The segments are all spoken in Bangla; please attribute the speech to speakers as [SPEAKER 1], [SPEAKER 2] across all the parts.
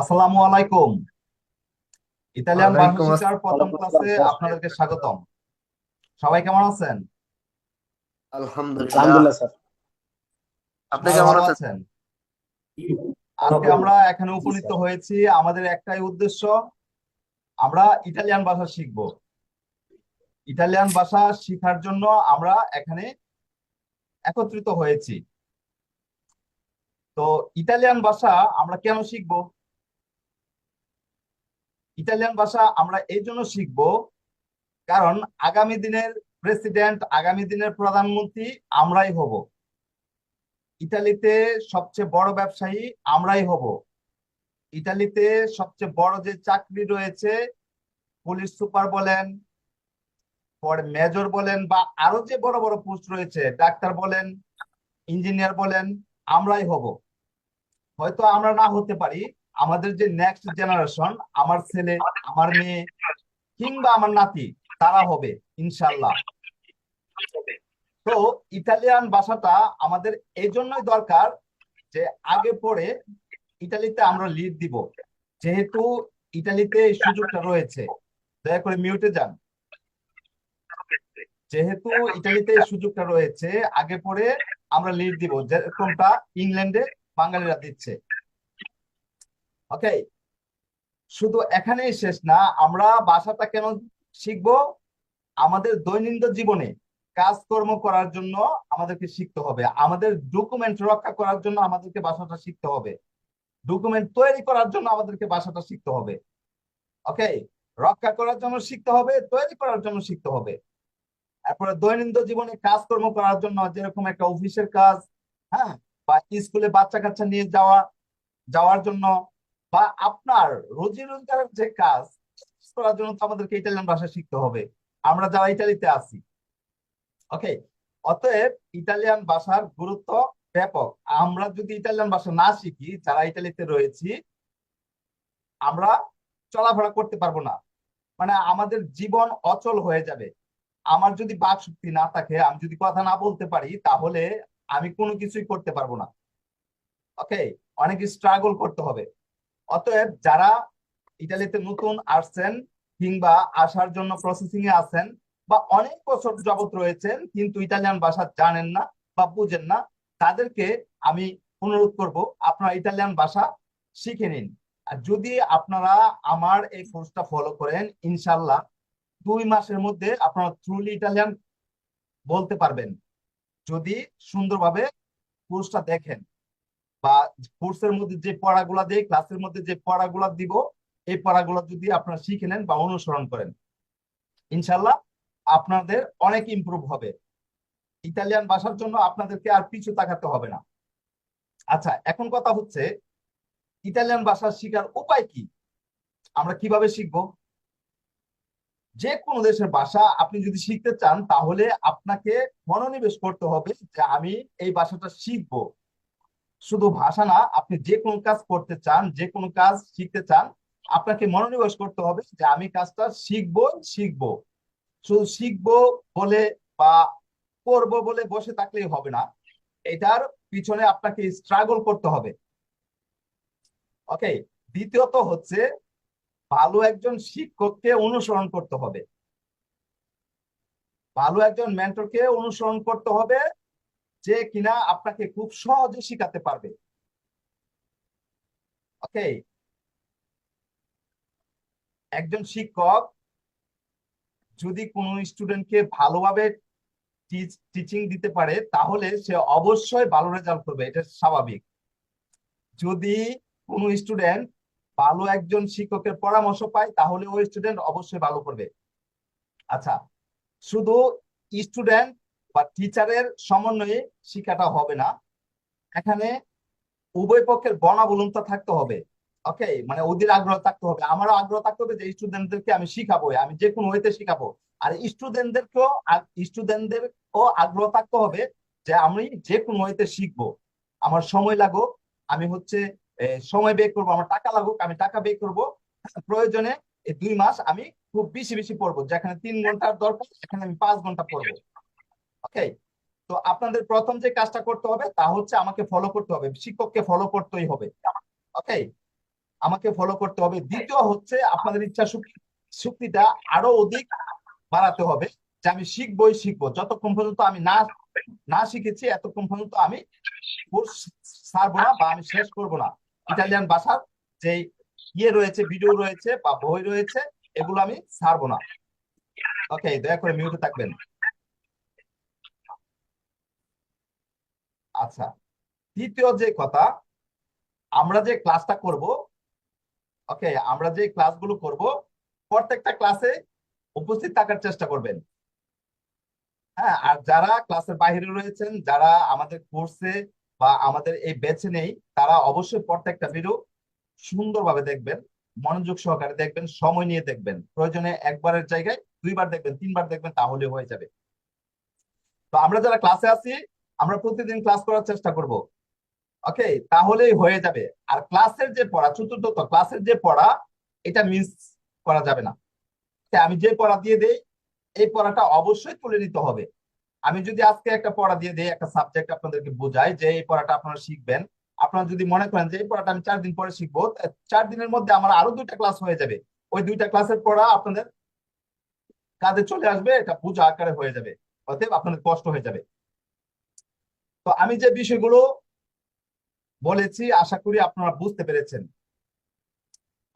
[SPEAKER 1] আসসালামু আলাইকুম। ইতালিয়ান ভাষা প্রথম ক্লাসে আপনাদেরকে স্বাগতম। সবাই কেমন আছেন?
[SPEAKER 2] আলহামদুলিল্লাহ।
[SPEAKER 3] স্যার।
[SPEAKER 2] আপনি কেমন আছেন?
[SPEAKER 1] আছেন। আজকে আমরা এখানে উপনীত হয়েছি। আমাদের একটাই উদ্দেশ্য আমরা ইটালিয়ান ভাষা শিখব। ইটালিয়ান ভাষা শিখার জন্য আমরা এখানে একত্রিত হয়েছি। তো ইটালিয়ান ভাষা আমরা কেন শিখব? ইটালিয়ান ভাষা আমরা এই জন্য শিখব, কারণ আগামী দিনের প্রেসিডেন্ট আগামী দিনের প্রধানমন্ত্রী আমরাই হব। ইতালিতে সবচেয়ে বড় ব্যবসায়ী আমরাই হব। ইতালিতে সবচেয়ে বড় যে চাকরি রয়েছে, পুলিশ সুপার বলেন, পরে মেজর বলেন, বা আরও যে বড় বড় পোস্ট রয়েছে, ডাক্তার বলেন, ইঞ্জিনিয়ার বলেন, আমরাই হব। হয়তো আমরা না হতে পারি আমাদের যে নেক্সট জেনারেশন আমার ছেলে, আমার মেয়ে, কিংবা আমার নাতি, তারা হবে ইনশাল্লাহ তো ইতালিয়ান ভাষাটা আমাদের এই জন্যই দরকার যে আগে পরে ইতালিতে আমরা লিড দিব। যেহেতু ইতালিতে এই সুযোগটা রয়েছে। দয়া করে মিউটে যান। যেহেতু ইতালিতে এই সুযোগটা রয়েছে, আগে পরে আমরা লিড দিব। যেরকমটা ইংল্যান্ডে বাঙালিরা দিচ্ছে। ওকে শুধু এখানেই শেষ না, আমরা ভাষাটা কেন শিখব? আমাদের দৈনন্দিন জীবনে কাজকর্ম করার জন্য আমাদেরকে শিখতে হবে। আমাদের ডকুমেন্ট রক্ষা করার জন্য আমাদেরকে ভাষাটা শিখতে হবে। ডকুমেন্ট তৈরি করার জন্য আমাদেরকে ভাষাটা শিখতে হবে। ওকে রক্ষা করার জন্য শিখতে হবে, তৈরি করার জন্য শিখতে হবে। তারপরে দৈনন্দিন জীবনে কাজকর্ম করার জন্য যেরকম একটা অফিসের কাজ হ্যাঁ? বা স্কুলে বাচ্চা কাচ্চা নিয়ে যাওয়া, যাওয়ার জন্য বা আপনার রোজি রোজগারের যে কাজ করার জন্য তো আমাদেরকে ইটালিয়ান ভাষা শিখতে হবে। আমরা যারা ইটালিতে আছি ওকে অতএব ইটালিয়ান ভাষার গুরুত্ব ব্যাপক। আমরা যদি ইটালিয়ান ভাষা না শিখি, যারা ইটালিতে রয়েছি, আমরা চলাফেরা করতে পারব না। মানে আমাদের জীবন অচল হয়ে যাবে। আমার যদি বাক শক্তি না থাকে, আমি যদি কথা না বলতে পারি, তাহলে আমি কোনো কিছুই করতে পারব না। ওকে অনেক স্ট্রাগল করতে হবে। অতএব যারা ইটালিতে নতুন আসছেন কিংবা আসার জন্য প্রসেসিং এ আছেন বা অনেক বছর যাবত রয়েছেন, কিন্তু ইটালিয়ান ভাষা জানেন না বা বুঝেন না, তাদেরকে আমি অনুরোধ করব, আপনারা ইটালিয়ান ভাষা শিখে নিন। আর যদি আপনারা আমার এই কোর্সটা ফলো করেন ইনশাল্লাহ দুই মাসের মধ্যে আপনারা ট্রুলি ইটালিয়ান বলতে পারবেন। যদি সুন্দরভাবে কোর্সটা দেখেন। বা কোর্সের মধ্যে যে পড়াগুলা দেই ক্লাসের মধ্যে যে পড়াগুলা দিব, এই পড়াগুলো যদি আপনারা শিখে নেন বা অনুসরণ করেন, ইনশাল্লাহ আপনাদের অনেক ইমপ্রুভ হবে। ইতালিয়ান ভাষার জন্য আপনাদেরকে আর পিছু তাকাতে হবে না। আচ্ছা এখন কথা হচ্ছে, ইতালিয়ান ভাষা শেখার উপায় কি? আমরা কীভাবে শিখব? যে কোনো দেশের ভাষা আপনি যদি শিখতে চান, তাহলে আপনাকে মনোনিবেশ করতে হবে যে আমি এই ভাষাটা শিখব। শুধু ভাষা না, আপনি যে কোনো কাজ করতে চান, যে কোনো কাজ শিখতে চান, আপনাকে মনোনিবেশ করতে হবে যে আমি কাজটা শিখব শিখব। শুধু শিখব বলে বা করব বলে বসে থাকলেই হবে না। এটার পিছনে আপনাকে স্ট্রাগল করতে হবে। ওকে দ্বিতীয়ত হচ্ছে ভালো একজন শিক্ষককে অনুসরণ করতে হবে। ভালো একজন মেন্টরকে অনুসরণ করতে হবে যে কিনা আপনাকে খুব সহজে শিখাতে পারবে। ওকে? একজন শিক্ষক যদি কোনো স্টুডেন্টকে ভালোভাবে টিচিং দিতে পারে, তাহলে সে অবশ্যই ভালো রেজাল্ট করবে, এটা স্বাভাবিক। যদি কোনো স্টুডেন্ট ভালো একজন শিক্ষকের পরামর্শ পায়, তাহলে ওই স্টুডেন্ট অবশ্যই ভালো করবে। আচ্ছা শুধু স্টুডেন্ট বা টিচারের সমন্বয়ে শিক্ষাটা হবে না। এখানে উভয় পক্ষের বনাবলনতা থাকতে হবে। ওকে মানে ওদের আগ্রহ থাকতে হবে। আমারও আগ্রহ থাকতে হবে যে স্টুডেন্টদেরকে আমি শিখাবো, আমি যে কোনো ওয়েতে শিখাবো। আর স্টুডেন্টদেরকেও স্টুডেন্টদেরও আগ্রহ থাকতে হবে যে আমি যে কোনো ওয়েতে শিখব। আমার সময় লাগুক, আমি হচ্ছে সময় ব্যয় করব, আমার টাকা লাগুক, আমি টাকা ব্যয় করব। প্রয়োজনে এই দুই মাস আমি খুব বেশি বেশি পড়ব। যেখানে তিন ঘণ্টার দরকার, সেখানে আমি পাঁচ ঘণ্টা পড়ব। ওকে তো আপনাদের প্রথম যে কাজটা করতে হবে, তা হচ্ছে আমাকে ফলো করতে হবে। শিক্ষককে ফলো করতেই হবে। ওকে আমাকে ফলো করতে হবে। দ্বিতীয় হচ্ছে আপনাদের ইচ্ছা শক্তিটা আরও অধিক বাড়াতে হবে যে আমি শিখবই শিখব। যতক্ষণ পর্যন্ত আমি না না শিখেছি, এতক্ষণ পর্যন্ত আমি ছাড়বো না বা আমি শেষ করব না। ইটালিয়ান ভাষার যে ইয়ে রয়েছে ভিডিও রয়েছে বা বই রয়েছে, এগুলো আমি ছাড়বো না। ওকে দয়া করে মিউটে থাকবেন। আচ্ছা তৃতীয় যে কথা, আমরা যে ক্লাসটা করব ওকে আমরা যে ক্লাসগুলো করব, প্রত্যেকটা ক্লাসে উপস্থিত থাকার চেষ্টা করবেন। হ্যাঁ আর যারা ক্লাসের বাইরে রয়েছেন, যারা আমাদের কোর্সে বা আমাদের এই বেছে নেই, তারা অবশ্যই প্রত্যেকটা ভিডিও সুন্দরভাবে দেখবেন, মনোযোগ সহকারে দেখবেন, সময় নিয়ে দেখবেন। প্রয়োজনে একবারের জায়গায় দুইবার দেখবেন, তিনবার দেখবেন, তাহলে হয়ে যাবে। তো আমরা যারা ক্লাসে আছি আমরা প্রতিদিন ক্লাস করার চেষ্টা করব। ওকে তাহলেই হয়ে যাবে। আর ক্লাসের যে পড়া, চতুর্থ ক্লাসের যে পড়া, এটা মিস করা যাবে না। আমি যে পড়া দিয়ে দেই, এই পড়াটা অবশ্যই তুলে নিতে হবে। আমি যদি আজকে একটা পড়া দিয়ে দেই, একটা সাবজেক্ট আপনাদেরকে বোঝাই যে এই পড়াটা আপনারা শিখবেন। আপনারা যদি মনে করেন যে এই পড়াটা আমি চার দিন পরে শিখব চার দিনের মধ্যে আমার আরও দুইটা ক্লাস হয়ে যাবে। ওই দুইটা ক্লাসের পড়া আপনাদের কাজে চলে আসবে, এটা বোঝা আকারে হয়ে যাবে। অতএব আপনাদের কষ্ট হয়ে যাবে। তো আমি যে বিষয়গুলো বলেছি, আশা করি আপনারা বুঝতে পেরেছেন।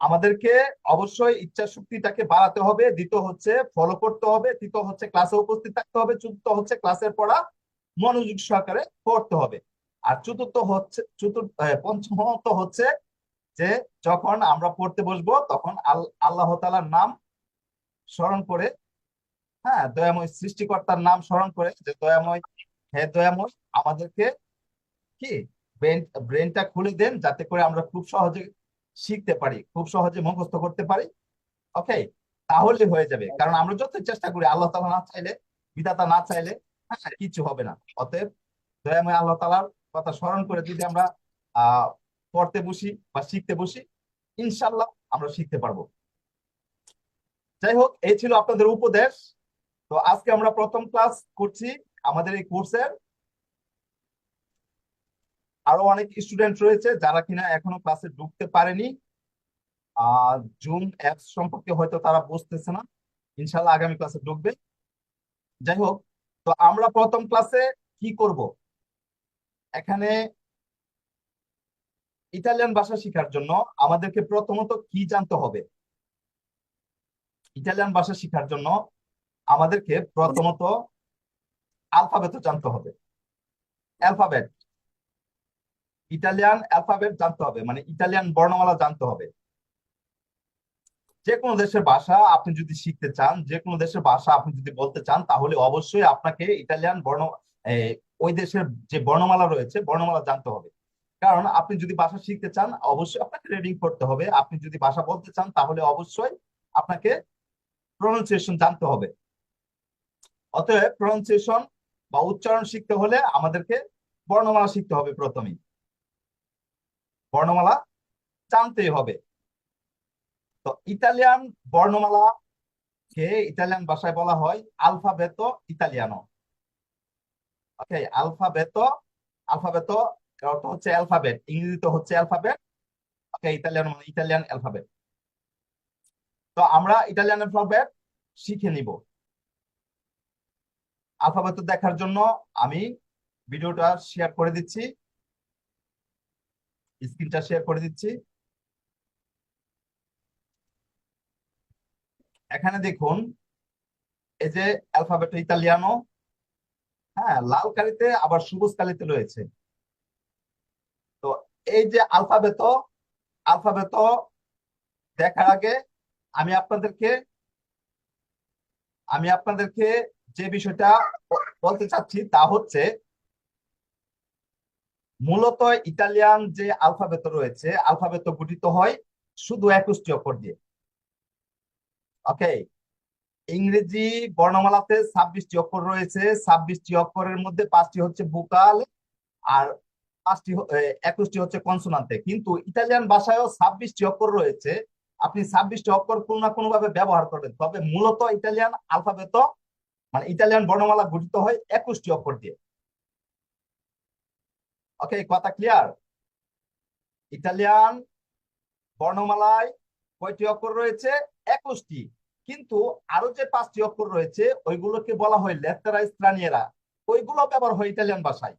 [SPEAKER 1] আমাদেরকে অবশ্যই ইচ্ছা শক্তিটাকে বাড়াতে হবে, দ্বিতীয় হচ্ছে ফলো করতে হবে, তৃতীয় হচ্ছে ক্লাসে উপস্থিত থাকতে হবে, চতুর্থ হচ্ছে ক্লাসের পড়া মনোযোগ সহকারে পড়তে হবে। আর চতুর্থ হচ্ছে, চতুর্থ পঞ্চমত হচ্ছে যে যখন আমরা পড়তে বসবো তখন আল্লাহ তালার নাম স্মরণ করে হ্যাঁ দয়াময় সৃষ্টিকর্তার নাম স্মরণ করে যে দয়াময় হে দয়াময়, আমাদেরকে কি ব্রেন ব্রেনটা খুলে দেন যাতে করে আমরা খুব সহজে শিখতে পারি, খুব সহজে মুখস্থ করতে পারি। ওকে তাহলে হয়ে যাবে। কারণ আমরা যত চেষ্টা করি, আল্লাহ তালা না চাইলে, বিধাতা না চাইলে হ্যাঁ কিছু হবে না। অতএব দয়াময় আল্লাহ তালার কথা স্মরণ করে যদি আমরা আহ পড়তে বসি বা শিখতে বসি ইনশাল্লাহ আমরা শিখতে পারব। যাই হোক, এই ছিল আপনাদের উপদেশ। তো আজকে আমরা প্রথম ক্লাস করছি। আমাদের এই কোর্সের আরও অনেক স্টুডেন্ট রয়েছে যারা কিনা এখনও ক্লাসে ঢুকতে পারেনি। আর জুম অ্যাপস সম্পর্কে হয়তো তারা বুঝতেছে না। ইনশাল্লাহ আগামী ক্লাসে ঢুকবে। যাই হোক, তো আমরা প্রথম ক্লাসে কি করব? এখানে ইতালিয়ান ভাষা শেখার জন্য আমাদেরকে প্রথমত কি জানতে হবে? ইটালিয়ান ভাষা শেখার জন্য আমাদেরকে প্রথমত আলফাবেট জানতে হবে। অ্যালফাবেট ইটালিয়ান অ্যালফাবেট জানতে হবে মানে ইটালিয়ান বর্ণমালা জানতে হবে। যে কোনো দেশের ভাষা আপনি যদি শিখতে চান, যে কোনো দেশের ভাষা আপনি যদি বলতে চান, তাহলে অবশ্যই আপনাকে ইটালিয়ান বর্ণ ওই দেশের যে বর্ণমালা রয়েছে, বর্ণমালা জানতে হবে। কারণ আপনি যদি ভাষা শিখতে চান, অবশ্যই আপনাকে রিডিং করতে হবে। আপনি যদি ভাষা বলতে চান, তাহলে অবশ্যই আপনাকে প্রনাউন্সিয়েশন জানতে হবে। অতএব প্রনাউন্সিয়েশন বা উচ্চারণ শিখতে হলে আমাদেরকে বর্ণমালা শিখতে হবে প্রথমেই বর্ণমালা জানতেই হবে। তো ইতালিয়ান বর্ণমালা কে ইতালিয়ান ভাষায় বলা হয়? আলফাবেতো ইতালিয়ানো। ওকে, আলফাবেতো আলফাবেতো অর্থ হচ্ছে অ্যালফাবেট। ইংরেজিতে হচ্ছে অ্যালফাবেট। ওকে, ইতালিয়ান মানে ইতালিয়ান অ্যালফাবেট। তো আমরা ইতালিয়ান অ্যালফাবেট শিখে নিব। আলফাবেত দেখার জন্য আমি ভিডিওটা শেয়ার করে দিচ্ছি। স্ক্রিনটা শেয়ার করে দিচ্ছি। এখানে দেখুন, এই যে অ্যালফাবেট ইতালিয়ানো হ্যাঁ লাল কালিতে আবার সবুজ কালিতে রয়েছে। তো এই যে আলফাবেত আলফাবেত দেখার আগে আমি আপনাদেরকে আমি আপনাদেরকে যে বিষয়টা বলতে চাচ্ছি তা হচ্ছে মূলত ইতালিয়ান যে আলফাবেত রয়েছে, আলফাবেত গঠিত হয় শুধু একুশটি অক্ষর দিয়ে। ওকে? ইংরেজি বর্ণমালাতে ছাব্বিশটি অক্ষর রয়েছে। ছাব্বিশটি অক্ষরের মধ্যে পাঁচটি হচ্ছে ভোকাল আর পাঁচটি একুশটি হচ্ছে কনসোনান্তে। কিন্তু ইটালিয়ান ভাষায়ও ছাব্বিশটি অক্ষর রয়েছে। আপনি ছাব্বিশটি অক্ষর কোনো না কোনো ভাবে ব্যবহার করবেন। তবে মূলত ইটালিয়ান আলফাবেত মানে ইতালিয়ান বর্ণমালা গঠিত হয় একুশটি অক্ষর দিয়ে। ওকে কথা ক্লিয়ার ইতালিয়ান বর্ণমালায় কয়টি অক্ষর রয়েছে? একুশটি। কিন্তু আরও যে পাঁচটি অক্ষর রয়েছে, ওইগুলোকে বলা হয় লেত্তারা স্ত্রানিয়েরা ওইগুলো ব্যবহার হয় ইটালিয়ান ভাষায়।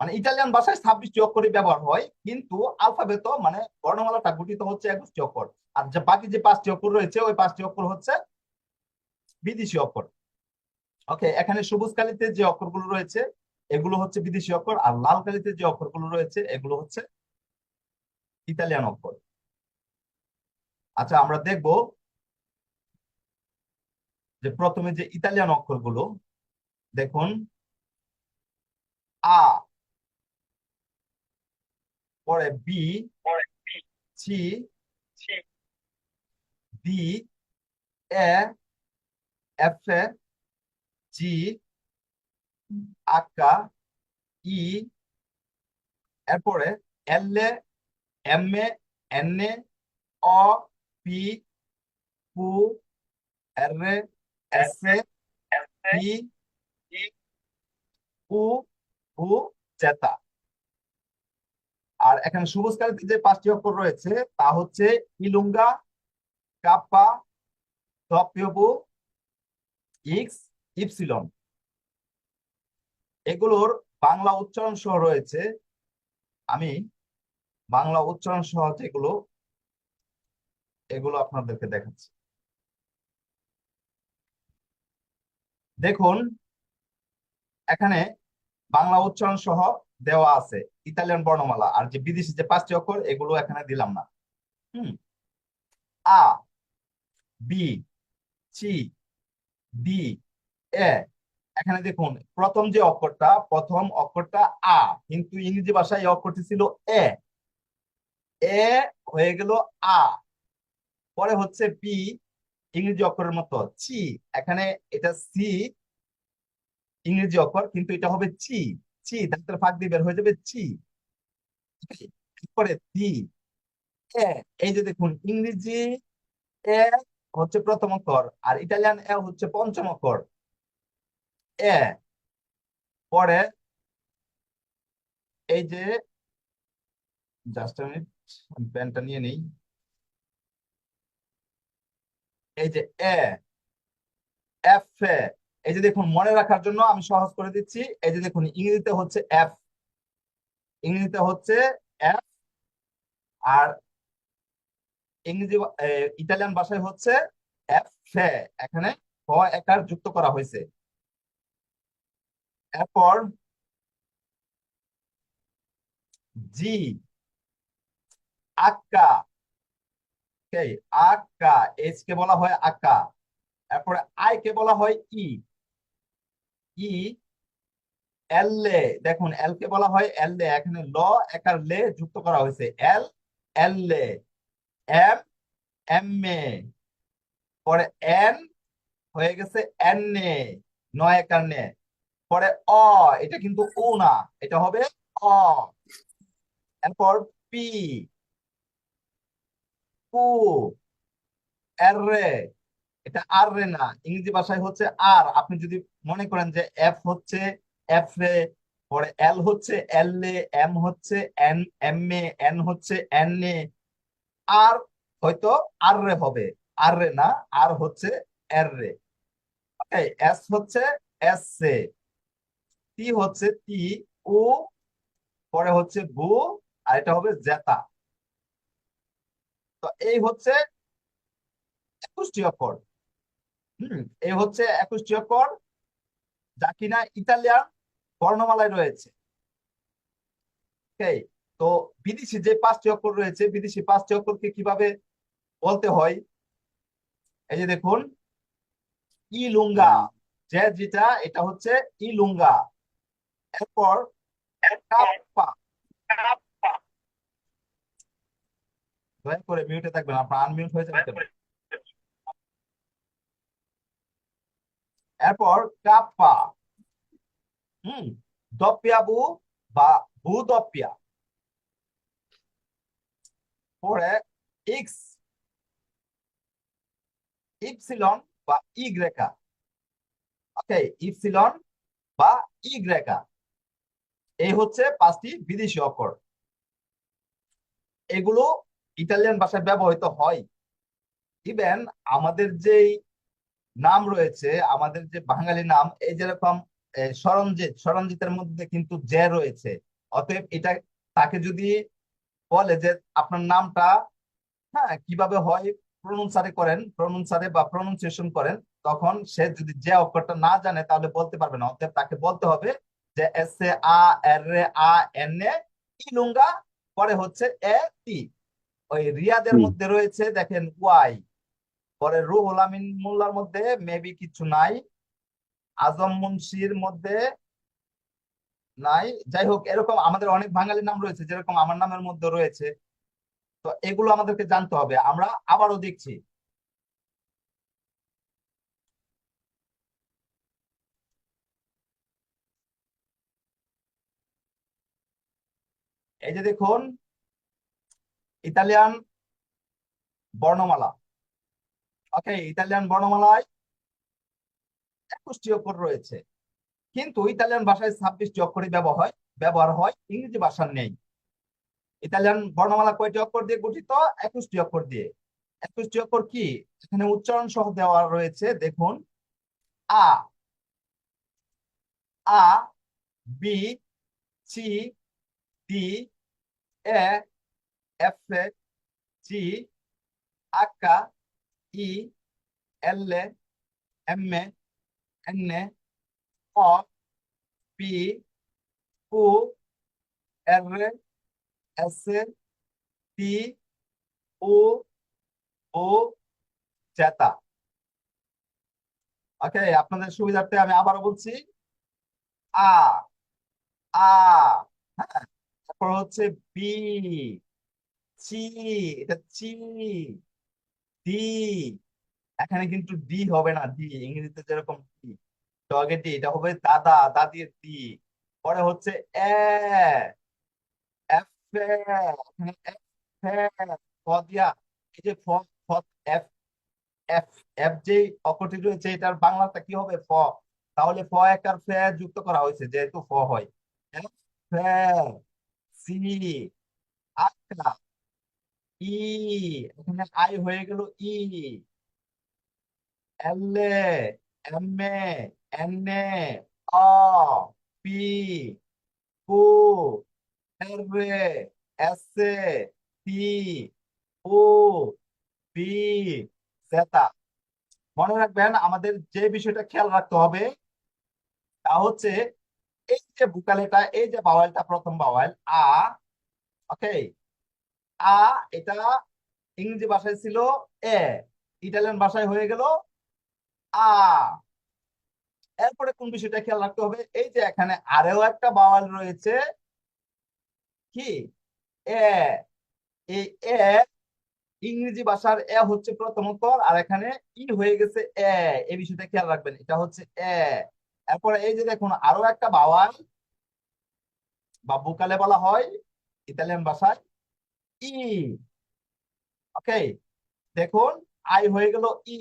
[SPEAKER 1] মানে ইটালিয়ান ভাষায় ছাব্বিশটি অক্ষরই ব্যবহার হয়, কিন্তু আলফাবেত মানে বর্ণমালাটা গঠিত হচ্ছে একুশটি অক্ষর। আর যে বাকি যে পাঁচটি অক্ষর রয়েছে, ওই পাঁচটি অক্ষর হচ্ছে বিদেশি অক্ষর। ওকে এখানে সবুজ কালিতে যে অক্ষরগুলো রয়েছে এগুলো হচ্ছে বিদেশি অক্ষর আর লাল কালিতে যে অক্ষরগুলো রয়েছে এগুলো হচ্ছে ইতালিয়ান অক্ষর। আচ্ছা আমরা দেখব যে প্রথমে যে ইতালিয়ান অক্ষরগুলো দেখুন আ পরে বি সি ডি এ এফ এ জি আকা ই এরপরে এল এ এম এ এন এ অ পি কু R A S A P U উ জেতা। আর এখানে সবুজ কালিতে যে পাঁচটি অক্ষর রয়েছে তা হচ্ছে ইলুঙ্গা কাপ্পা ডপিওবু ইক্স ইপসিলন। এগুলোর বাংলা উচ্চারণ সহ রয়েছে, আমি বাংলা উচ্চারণ সহ যেগুলো, এগুলো আপনাদেরকে দেখাচ্ছি। দেখুন, এখানে বাংলা উচ্চারণ সহ দেওয়া আছে, ইতালিয়ান বর্ণমালা, আর যে বিদেশি যে পাঁচটি অক্ষর, এগুলো এখানে দিলাম না। হুম। আ, বি সি ডি এ, এখানে দেখুন, প্রথম যে অক্ষরটা, প্রথম অক্ষরটা আ, কিন্তু ইংরেজি ভাষায় অক্ষরটি ছিল এ। এ হয়ে গেল আ। পরে হচ্ছে বি, ইংরেজি অক্ষরের মতো, চি। এখানে এটা সি, ইংরেজি অক্ষর, কিন্তু এটা হবে চি। চি, দাঁতের ফাঁক দিয়ে বের হয়ে যাবে চি। পরে দি, এ, এই যে দেখুন, ইংরেজি এ হচ্ছে প্রথম অক্ষর, আর ইটালিয়ান এ হচ্ছে পঞ্চম অক্ষর। এ, পরে এই যে জাস্ট মিনিট নিয়ে নেই। এই যে এ, এফ এই যে দেখুন, মনে রাখার জন্য আমি সহজ করে দিচ্ছি। এই যে দেখুন, ইংরেজিতে হচ্ছে এফ। ইংরেজিতে হচ্ছে এফ, আর ইংরেজি ইটালিয়ান ভাষায় হচ্ছে এফ এখানে ক একার যুক্ত করা হয়েছে। এরপর জি আক্কা। আক্কা কে বলা হয় আক্কা। এরপরে আই কে বলা হয় ই ই এল এ, দেখুন এল কে বলা হয় এল এ, এখানে ল, একার লে যুক্ত করা হয়েছে। এল এল এ এম এম এ। পরে এন হয়ে গেছে এন এ, নয় একার নে। পরে অ, এটা কিন্তু ও না, এটা হবে অ। এরপর পি কু আর রে, এটা আর রে না, ইংরেজি ভাষায় হচ্ছে আর। আপনি যদি মনে করেন যে এফ হচ্ছে এফ রে, পরে এল হচ্ছে এল এ, এম হচ্ছে এন, এম এ, এন হচ্ছে এন এ, আর হয়তো আর রে হবে। আর রে না, আর হচ্ছে এর রে। ওকে, এস হচ্ছে এস এ। টি হচ্ছে টি ও পরে হচ্ছে বু আর এটা হবে জেতা। তো এই হচ্ছে একুশটি অক্ষর। হম, এই হচ্ছে একুশটি অক্ষর যা কিনা ইতালিয়ান বর্ণমালায় রয়েছে। তো বিদেশি যে পাঁচটি অক্ষর রয়েছে, বিদেশি পাঁচটি অক্ষরকে কীভাবে বলতে হয়? এই যে দেখুন, ইলুঙ্গা, যে যেটা, এটা হচ্ছে ইলুঙ্গা। এরপর দয়া করে মিউটে থাকবেন, আপনার আনমিউট হয়ে যাবে? এরপর কাপ্পা। হুম দপ্পিয়াবু বা ভূদপ্পিয়া পরে এক্স। ইপসিলন বা ইগ্রেকা ওকে, ইপসিলন বা ইগ্রেকা এই হচ্ছে পাঁচটি বিদেশি অক্ষর এগুলো ইটালিয়ান ভাষায় ব্যবহৃত হয়। ইভেন আমাদের যেই নাম রয়েছে, আমাদের যে বাঙালি নাম, এই যেরকম সরঞ্জিত, সরঞ্জিতের মধ্যে কিন্তু জে রয়েছে, অতএব এটা তাকে যদি বলে যে আপনার নামটা হ্যাঁ কীভাবে হয় প্রনুনসারে করেন প্রনুনসারে বা প্রনুনসিয়েশন করেন, তখন সে যদি যে অক্ষরটা না জানে তাহলে বলতে পারবে না। অতএব তাকে বলতে হবে যে এস এ আ এর এ আ এন এ ইলুঙ্গা পরে হচ্ছে এ টি। ওই রিয়াদের মধ্যে রয়েছে দেখেন ওয়াই। পরে রুহুল আমিন মোল্লার মধ্যে মেবি কিছু নাই। আজম মুন্সির মধ্যে নাই। যাই হোক এরকম আমাদের অনেক বাঙালি নাম রয়েছে যেরকম আমার নামের মধ্যে রয়েছে। তো এগুলো আমাদেরকে জানতে হবে। আমরা আবারও দেখছি। এই যে দেখুন, ইতালিয়ান বর্ণমালা। ওকে ইতালিয়ান বর্ণমালায় একুশটি অক্ষর রয়েছে। কিন্তু ইতালিয়ান ভাষায় ছাব্বিশটি অক্ষরই ব্যবহার ব্যবহার হয়, ইংরেজি ভাষার নেই। ইতালিয়ান বর্ণমালা কয়টি অক্ষর দিয়ে গঠিত? একুশটি অক্ষর দিয়ে। একুশটি অক্ষর কি? এখানে উচ্চারণ সহ দেওয়া রয়েছে, দেখুন, আ আ, বি, সি ডি এ এফ জি আকা ই এল এম এন অ P O R S T ও ও জেতা ওকে আপনাদের সুবিধার্থে আমি আবারও বলছি, আ আ হ্যাঁ। তারপর হচ্ছে বি চি এটা চি ডি এখানে কিন্তু ডি হবে না ডি ইংরেজিতে যেরকম ডি ডগের ডি এটা হবে দাদা দাদির ডি পরে হচ্ছে এ, এফ এখানে এফ ফ দিয়া, এই যে ফ ফ এফ এফ এফ যে অক্ষরটি রয়েছে, এটার বাংলাটা কি হবে? ফ তাহলে ফ এক আর ফে যুক্ত করা হয়েছে, যেহেতু ফ হয়। ফে সি আকা ই, এখানে আই হয়ে গেল ই এল এম এন অ পি কু R S T O P জেতা মনে রাখবেন, আমাদের যে বিষয়টা খেয়াল রাখতে হবে, তা হচ্ছে এই যে বুকালেটা এই যে বাওয়ালটা প্রথম বাওয়াল আ ওকে আ, এটা ইংরেজি ভাষায় ছিল এ, ইটালিয়ান ভাষায় হয়ে গেল আ। এরপরে কোন বিষয়টা খেয়াল রাখতে হবে? এই যে এখানে আরেও একটা বাওয়াল রয়েছে, কি? এ এই এ, ইংরেজি ভাষার এ হচ্ছে প্রথম অক্ষর আর এখানে ই হয়ে গেছে এ, এই বিষয়টা খেয়াল রাখবেন, এটা হচ্ছে এ। এরপরে এই যে দেখুন, আরও একটা বাওয়াল। বা বুকালে বলা হয়, ইতালিয়ান ভাষায় ই। ওকে, দেখুন, আই হয়ে গেল ই।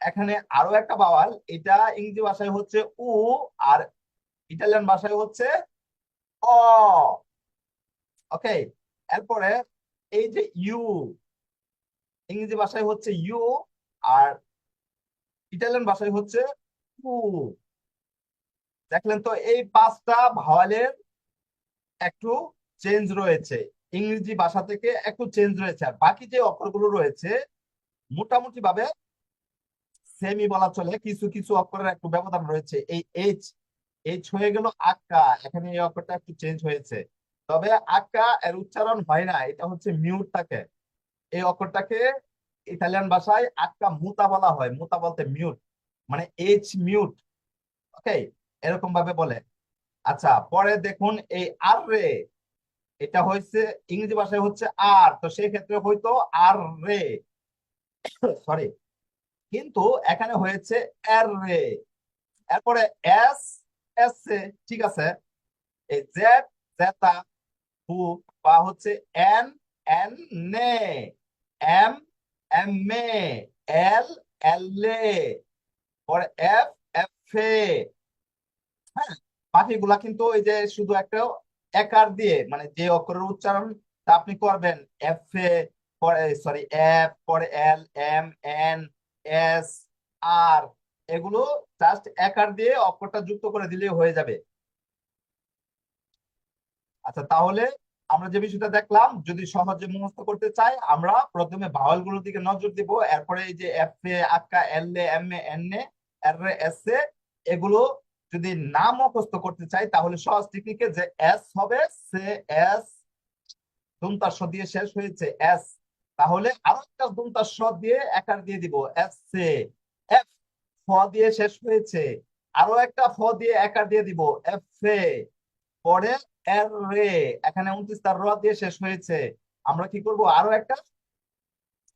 [SPEAKER 1] এখানে আরও একটা বাওয়াল, এটা ইংরেজি ভাষায় হচ্ছে উ আর ইটালিয়ান ভাষায় হচ্ছে অ। ওকে, এরপরে এই যে ইউ, ইংরেজি ভাষায় হচ্ছে ইউ আর ইটালিয়ান ভাষায় হচ্ছে উ। দেখলেন তো এই পাঁচটা ভাওয়ালের একটু চেঞ্জ রয়েছে। ইংরেজি ভাষা থেকে একটু চেঞ্জ রয়েছে। আর বাকি যে অক্ষরগুলো রয়েছে মোটামুটি ভাবে সেমি বলা চলে। কিছু কিছু অক্ষরের একটু ব্যবধান রয়েছে। এই এইচ এইচ হয়ে গেল আক্কা। এখানে এই অক্ষরটা একটু চেঞ্জ হয়েছে। তবে আক্কা এর উচ্চারণ হয় না। এটা হচ্ছে মিউট থাকে এই অক্ষরটাকে ইতালিয়ান ভাষায় আক্কা মুতা বলা হয়। মুতা বলতে মিউট মানে এইচ মিউট ওকে এরকম ভাবে বলে। আচ্ছা পরে দেখুন এই আর রে, এটা হয়েছে ইংরেজি ভাষায় হচ্ছে আর, তো সেই ক্ষেত্রে হয়তো আর রে। সরি। কিন্তু এখানে হয়েছে এর রে। এরপরে এস এস ঠিক আছে। এই জেড, জেতা, হু, বা হচ্ছে এন এন, নে। এম এম মে এল এল, এ। পরে এফ এফ, এ। হ্যাঁ বাকিগুলা কিন্তু ওই যে শুধু একটা একার দিয়ে মানে যে অক্ষরের উচ্চারণ তা আপনি করবেন। এফ এ পরে সরি এফ পরে L M N S R এগুলো জাস্ট একার দিয়ে অক্ষরটা যুক্ত করে দিলেই হয়ে যাবে। আচ্ছা তাহলে আমরা যে বিষয়টা দেখলাম, যদি সহজে মুখস্থ করতে চাই, আমরা প্রথমে ভাওয়ালগুলোর দিকে নজর দিব, এরপরে এই যে এফ এ আক্কা এল এ এম এ এন এ আর এস এ, এগুলো যদি না মুখস্থ করতে চাই, তাহলে সহজ টেকনিকে যে এস হবে, সে এস স দিয়ে শেষ হয়েছে এস তাহলে আরও একটা স দিয়ে একার দিয়ে দিব এস সে এফ ফ দিয়ে শেষ হয়েছে। আরও একটা ফ দিয়ে একার দিয়ে দিব এফ এ পরে এর রে এখানে উনত্রিশ তার র দিয়ে শেষ হয়েছে। আমরা কি করব? আরও একটা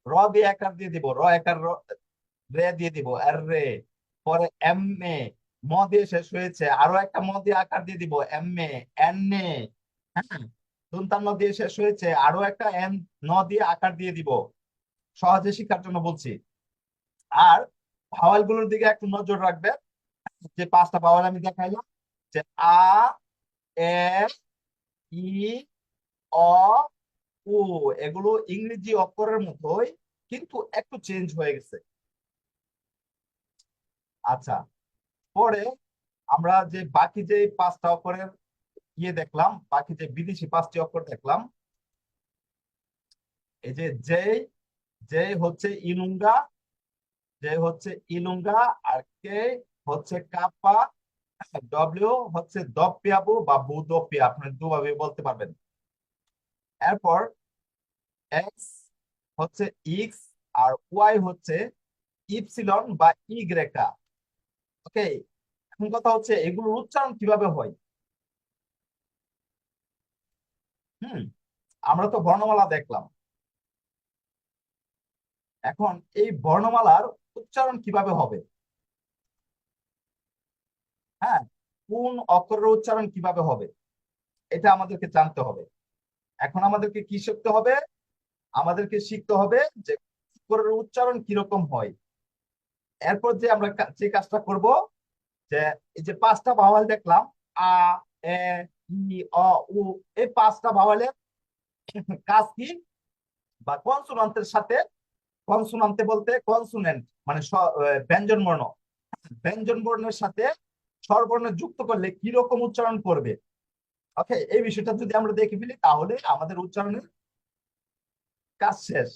[SPEAKER 1] র দিয়ে একার দিয়ে দিব, র একার রে দিয়ে দিব এর রে পরে এম এ ম দিয়ে শেষ হয়েছে। আরও একটা ম দিয়ে আকার দিয়ে দিব, এম এ, এন এ হ্যাঁ? দিয়ে শেষ হয়েছে, আরও একটা এন ন দিয়ে আকার দিয়ে দিব। সহজে শিক্ষার জন্য বলছি। আর ভাওয়ালগুলোর দিকে একটু নজর রাখবে যে পাঁচটা ভাওয়াল আমি দেখাইলাম, যে আ, এ, ই, অ ও এগুলো ইংরেজি অক্ষরের মতোই, কিন্তু একটু চেঞ্জ হয়ে গেছে। আচ্ছা পরে আমরা যে বাকি যে পাঁচটা অক্ষরের ইয়ে দেখলাম, বাকি যে বিদেশি পাঁচটি অক্ষর দেখলাম, এই যে জে জে হচ্ছে ইলুঙ্গা জে হচ্ছে ইলুঙ্গা আর কে হচ্ছে কাপা ডব্লিউ হচ্ছে দপিয়াবু বা বুদপিয়া আপনি দুভাবে বলতে পারবেন। এরপর এক্স হচ্ছে ইক্স আর ওয়াই হচ্ছে ইপসিলন বা ইগ্রেকা ওকে এখন কথা হচ্ছে এগুলোর উচ্চারণ কীভাবে হয়? হুম, আমরা তো বর্ণমালা দেখলাম। এখন এই বর্ণমালার উচ্চারণ কীভাবে হবে? হ্যাঁ কোন অক্ষরের উচ্চারণ কীভাবে হবে? এটা আমাদেরকে জানতে হবে। এখন আমাদেরকে কি শিখতে হবে? আমাদেরকে শিখতে হবে যে অক্ষরের উচ্চারণ কীরকম হয়। এরপর যে আমরা যে কাজটা করব, যে এই যে পাঁচটা ভাওয়াল দেখলাম, আ, এ, ই, অ, উ, এই পাঁচটা ভাওয়ালের কাজ কি? বা কনসোনান্টের সাথে কনসোনান্তে বলতে কনসোনেন্ট মানে ব্যঞ্জন বর্ণ। ব্যঞ্জন বর্ণের সাথে স্বরবর্ণ যুক্ত করলে কি রকম উচ্চারণ করবে? ওকে এই বিষয়টা যদি আমরা দেখে ফেলি, তাহলে আমাদের উচ্চারণের কাজ শেষ।